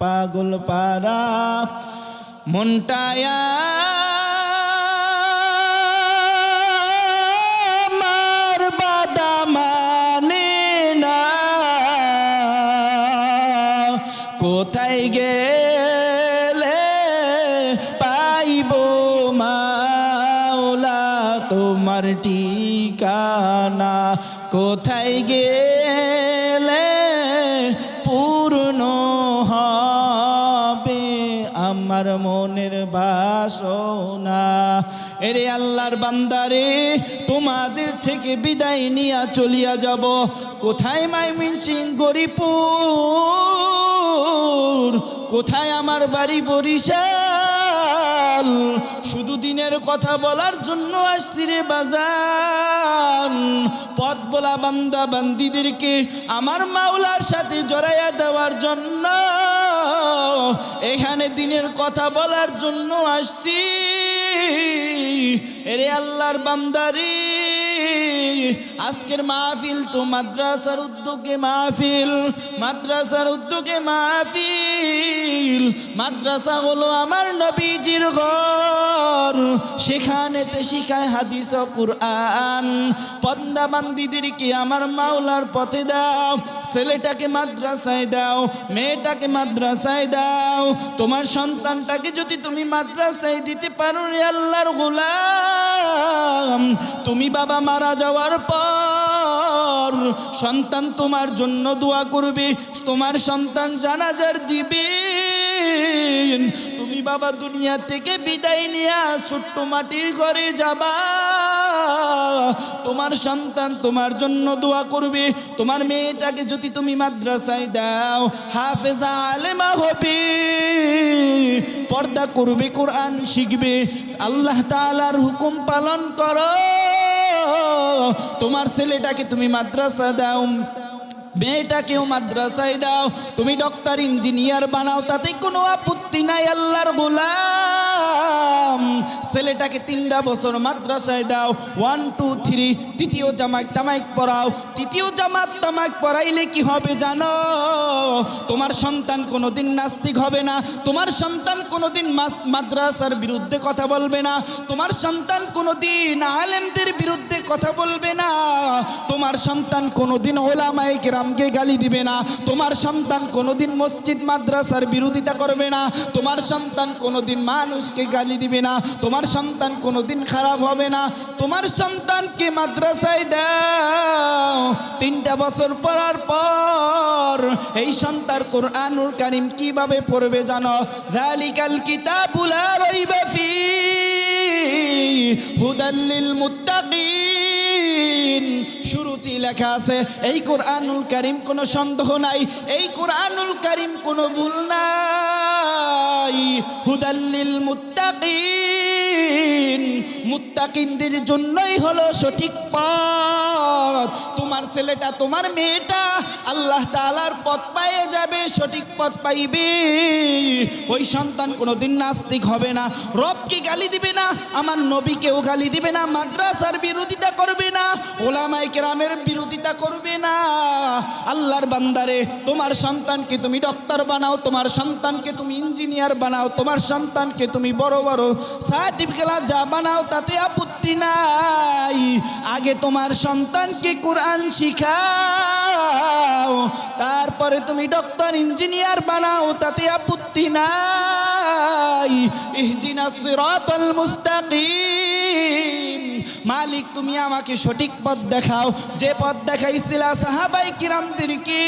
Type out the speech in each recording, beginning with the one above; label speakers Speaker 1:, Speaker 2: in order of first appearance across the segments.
Speaker 1: পাগল পারা মনটায়া মানে কোথায় গেলে পাইব মাওলা তোমার ঠিকানা? কোথায় বাসনা এরে আল্লাহর বান্দারে, তোমাদের থেকে বিদায় নিয়া চলিয়া যাব। কোথায় মাই মিনচিং গরিপুর? কোথায় আমার বাড়ি বরিশাল? শুধু দিনের কথা বলার জন্য আসছি রে বাজান। পথ বলা বান্দা বান্দিদেরকে আমার মাওলার সাথে জড়াইয়া দেওয়ার জন্য এখানে দিনের কথা বলার জন্য আসছি। এরে আল্লাহর বান্দারি। আজকের মাহফিল তো মাদ্রাসার উদ্যোগে মাহফিল, মাদ্রাসার উদ্যোগে মাহফিল। মাদ্রাসা হলো আমার নবীজির ঘর। সেখানেতে শিখায় হাদিস ও কুরআন। পদ্মা বান্দিদেরকে আমার মাওলার পথে দাও। ছেলেটাকে মাদ্রাসায় দাও, মেয়েটাকে মাদ্রাসায় দাও। তোমার সন্তানটাকে যদি তুমি মাদ্রাসায় দিতে পারো রে আল্লাহর গোলাম। তুমি বাবা মারা যাওয়ার পর সন্তান তোমার জন্য দোয়া করবে, তোমার সন্তান জানাজার দিবে। তুমি বাবা দুনিয়া থেকে বিদায় নিয়ে ছোট্ট মাটির ঘরে যাবা। তোমার সন্তান তোমার জন্য দোয়া করবে। তোমার মেয়েটাকে যদি তুমি মাদ্রাসায় দাও, হাফেজা আলেমা হবে। পর্দা করবে, কোরআন শিখবে। আল্লাহ তাআলার হুকুম পালন করো। তোমার ছেলেটাকে তুমি মাদ্রাসা দাও। মেয়েটাকেও মাদ্রাসায় দাও। তুমি ডক্টর ইঞ্জিনিয়ার বানাও, তাতে কোনো আপত্তি নাই আল্লাহর গোলাম। ছেলেটাকে তিনটা বছর মাদ্রাসায় দাও। ওয়ান টু থ্রি তৃতীয় জামাক তামাক পড়াও। তৃতীয় জামাত তামাক পড়াইলে কি হবে জানো? তোমার সন্তান কোনোদিন নাস্তিক হবে না। তোমার সন্তান কোনোদিন মাদ্রাসার বিরুদ্ধে কথা বলবে না। তোমার সন্তান কোনোদিন আলেমদের বিরুদ্ধে কথা বলবে না। তোমার সন্তান কোনোদিন ওলামায়ে কেরামকে গালি দিবে না। তোমার সন্তান কোনোদিন মসজিদ, মাদ্রাসার বিরোধিতা করবে না। তোমার সন্তান কোনোদিন মানুষকে গালি দিবে না। তোমার সন্তান কোনোদিন খারাপ হবে না। তোমার সন্তানকে মাদ্রাসায় দাও। তিনটা বছর পড়ার পর এই সন্তান কোরআনুল কারিম কীভাবে পড়বে জানো? জালিকাল কিতাবুল রাইবা ফি হুদাল্লিল মুত্তাকিন। শুরুতেই লেখা আছে, এই কোরআনুল করিম কোনো সন্দেহ নাই, এই কোরআনুল করিম কোনো ভুল নাই। হুদাল্লিল মুত্তাকিন। মুত্তাকিনদের জন্যই হলো সঠিক পথ। তোমার ছেলেটা, তোমার মেয়েটা আল্লাহ তাআলার পথ পাইয়ে যাবে, সঠিক পথ পাইবে। ওই সন্তান কোনোদিন নাস্তিক হবে না, রবকে গালি দিবে না, আমার নবীকেও গালি দিবে না, মাদ্রাসার বিরোধিতা করবে না ওলামাই কেরামের বিরোধিতা করবে না। আল্লাহর বান্দারে, তোমার সন্তানকে তুমি ডক্টর বানাও, তোমার সন্তানকে তুমি ইঞ্জিনিয়ার বানাও, তোমার সন্তানকে তুমি বড় বড় সার্টিফিকেট যা বানাও, তাতে আপত্তি নাই। আগে তোমার সন্তানকে কোরআন শিখাও, তারপরে তুমি ডক্টর, ইঞ্জিনিয়ার বানাও, তাতে আপত্তি নাই। ইহদিনা সিরাতাল মুস্তাকিম। মালিক, তুমি আমাকে সঠিক পথ দেখাও। যে পথ দেখাইছিলা সাহাবাই কিরামদেরকে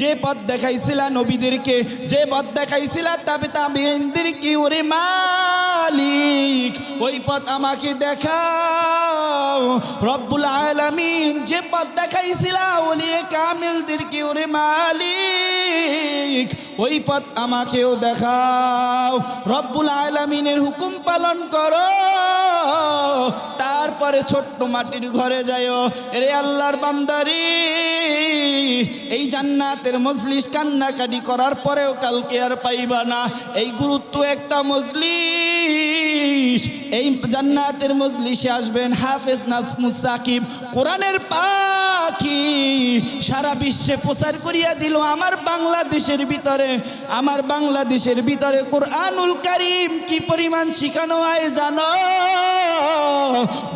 Speaker 1: যে পথ দেখাইছিলা নবীদেরকে? যে পথ দেখাইছিলা তবে তাবিনদেরকে ওরে মালিক, ওই পথ আমাকে দেখাও। রব্বুল আলামিন, যে পথ দেখাইছিলা ওলিয়ে কামিলদেরকে ওরে মালিক, ওই পথ আমাকেও দেখাও। রব্বুল আলামিনের হুকুম পালন করো। তারপরে ছোট্ট মাটির ঘরে যাও রে আল্লাহর বান্দারি, এই জান্নাতের মজলিস কান্নাকাটি করার পরেও কালকে আর পাইবা না। এই গুরুত্ব একটা মজলিস, এই জান্নাতের মজলিসে আসবেন হাফেজ নাসমুস সাকিব। কোরআনের পাক পাখি সারা বিশ্বে প্রচার করিয়া দিল আমার বাংলাদেশের ভিতরে। আমার বাংলাদেশের ভিতরে কোরআনুল কারিম কি পরিমাণ শিখানো হয় জানো?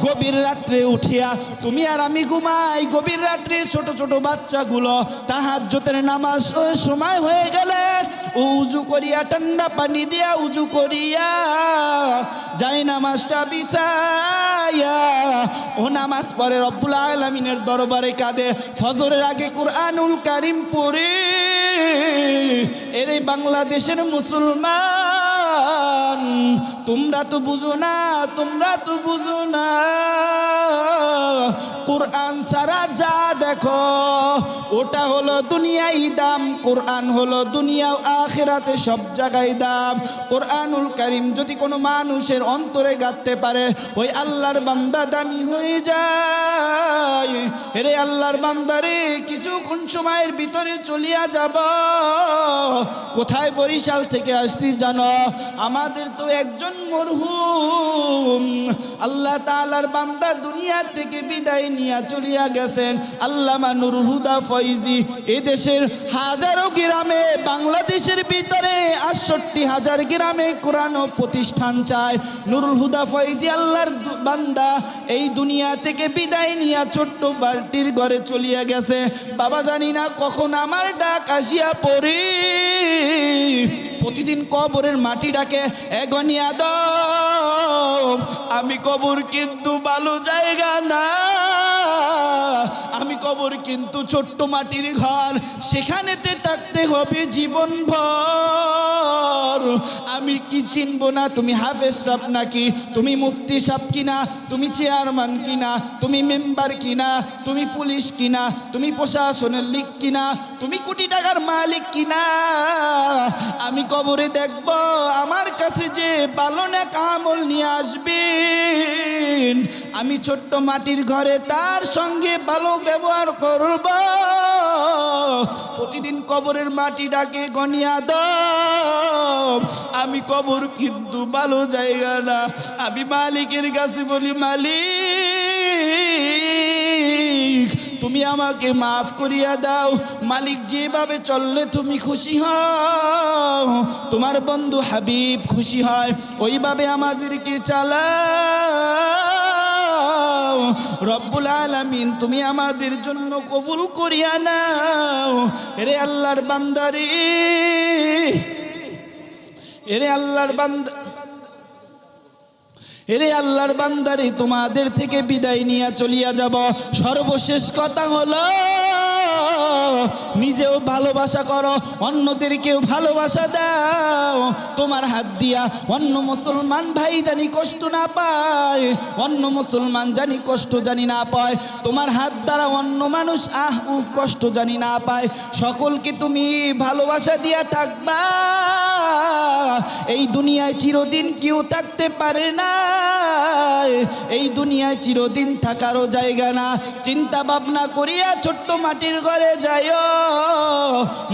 Speaker 1: গভীর রাত্রে উঠিয়া তুমি আর আমি ঘুমাই। গভীর রাত্রে ছোট ছোট বাচ্চাগুলো তাহার জোতের নামাজ সময় হয়ে গেলে উজু করিয়া ঠান্ডা পানি দিয়া উজু করিয়া যাই নামাজটা বিছাইয়া, ও নামাজ পরে রব্বুল আলমিনের দরবারে কাঁদে। ফজরের আগে কোরআনুল কারিম পড়ে, এর বাংলাদেশের মুসলমান, তোমরা তো বুঝো না, তোমরা তো বুঝো না। কোরআন সারা যা দেখো, ওটা হলো দুনিয়াই দাম, কোরআন হলো দুনিয়া আখেরাতে সব জায়গায় দাম। কোরআনুল কারিম যদি কোনো মানুষের অন্তরে গাঁথতে পারে, ওই আল্লাহর বান্দা দামি হয়ে যায়। রে আল্লাহর বান্দারে কিছুক্ষণ সময়ের ভিতরে চলিয়া যাব। কোথায় বরিশাল থেকে আসছি জানো? আমাদের তো একজন মরহুম। আল্লাহ তাআলার বান্দা দুনিয়া থেকে বিদায় নিয়ে চলিয়া গেছেন। আল্লামা নুরুল হুদা ফয়জি এদেশের হাজারো গ্রামে, বাংলাদেশের ভিতরে আটষট্টি হাজার গ্রামে কোরআন প্রতিষ্ঠান চায়। নুরুল হুদা ফয়জি আল্লাহর দু- বান্দা এই দুনিয়া থেকে বিদায় নিয়ে ছোট্ট বাড়ির ঘরে চলিয়া গেছে। বাবা জানি না কখন আমার ডাক আসিয়া পড়ি। প্রতিদিন কবরের মাটি ডাকে এগনিয়া দাও আমি কবর কিন্তু ভালো জায়গা না। আমি কবর কিন্তু ছোট্ট মাটির ঘর। সেখানেতে থাকতে হবে জীবন ভর আমি কি চিনবো না? তুমি হাফেজ সাপ নাকি? তুমি মুফতি সাপ কিনা? তুমি চেয়ারম্যান কিনা? তুমি মেম্বার কিনা? তুমি পুলিশ কিনা? তুমি প্রশাসনের লিগ কিনা? তুমি কোটি টাকার মালিক কিনা? আমি কবরে দেখব আমার কাছে যে পালনে কামল নিয়ে আসবেন আমি ছোট্ট মাটির ঘরে তার সঙ্গে ভালো ব্যবহার করব। প্রতিদিন কবরের মাটি ডাকে গনিয়া দাও আমি কবর কিন্তু ভালো জায়গা না। আমি মালিকের কাছে বলি, মালিক তুমি আমাকে মাফ করিয়া দাও। মালিক যেভাবে চললে তুমি খুশি হও। তোমার বন্ধু হাবিব খুশি হয়, ওইভাবে আমাদেরকে চালাও। রব্বুল আলামিন, তুমি আমাদের জন্য কবুল করিয়া নাও। রে আল্লাহর বান্দারে, এরে আল্লাহর বান্দা এরে আল্লাহর বান্দারে, তোমাদের থেকে বিদায় নিয়ে চলিয়া যাব। সর্বশেষ কথা হলো, নিজেও ভালোবাসা করো, অন্যদেরকেও ভালোবাসা দাও। তোমার হাত দিয়া অন্য মুসলমান ভাই জানি কষ্ট না পায়, অন্য মুসলমান জানি কষ্ট জানি না পায়। তোমার হাত দ্বারা অন্য মানুষ, আহ উহ কষ্ট জানি না পায়। সকলকে তুমি ভালোবাসা দিয়া থাকবা। এই দুনিয়ায় চিরদিন কেউ থাকতে পারে না। এই দুনিয়ায় চিরদিন থাকারও জায়গা না। চিন্তা ভাবনা করিয়া ছোট্ট মাটির ঘরে যাইও।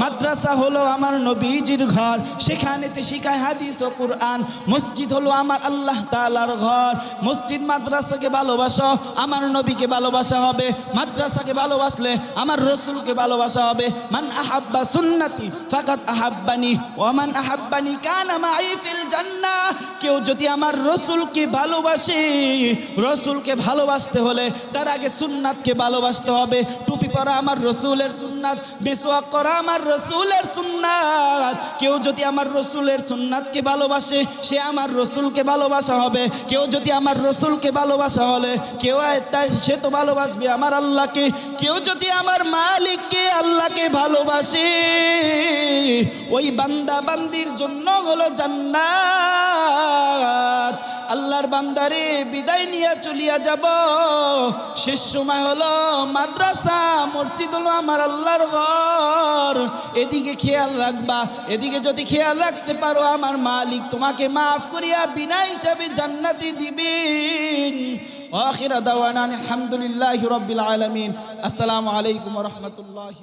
Speaker 1: মাদ্রাসা হলো আমার নবীজির ঘর। সেখানেতে শিখায় হাদিস ও কোরআন। মসজিদ হলো আমার আল্লাহ তাআলার ঘর। মসজিদ মাদ্রাসাকে ভালোবাসো, আমার নবীকে ভালোবাসা হবে। মাদ্রাসাকে ভালোবাসলে আমার রসুলকে ভালোবাসা হবে। মান আহাব্বা সুন্নতি ফাকাত আহাব্বানি। ওমান আহাব্বানি কেউ যদি আমার রসুলকে ভালোবাসে, রসুলকে ভালোবাসতে হলে তার আগে সুন্নাতকে ভালোবাসতে হবে। টুপি পরা আমার রসুলের সুন্নাত বেসোয়াক করা আমার রসুলের সুন্নাত। কেউ যদি আমার রসুলের সুন্নাতকে ভালোবাসে, সে আমার রসুলকে ভালোবাসা হবে। কেউ যদি আমার রসুলকে ভালোবাসা হলে, কেউ তাই সে তো ভালোবাসবে আমার আল্লাহকে। কেউ যদি আমার মালিককে আল্লাহকে ভালোবাসে, ওই বান্দা বান্দির জন্য হলো জান্নাত। আল্লাহর বান্দারে বিদায় নিয়ে চলিয়া যাব। শেষ সময় হলো মাদ্রাসা মসজিদ হলো আমার আল্লাহর ঘর। এদিকে খেয়াল রাখবা, এদিকে যদি খেয়াল রাখতে পারো, আমার মালিক তোমাকে মাফ করিয়া বিনা হিসাবে জান্নাতি দিবেন। আখিরা দাওয়ানা আলহামদুলিল্লাহি রাব্বিল আলামিন। আসসালামু আলাইকুম রাহমাতুল্লাহি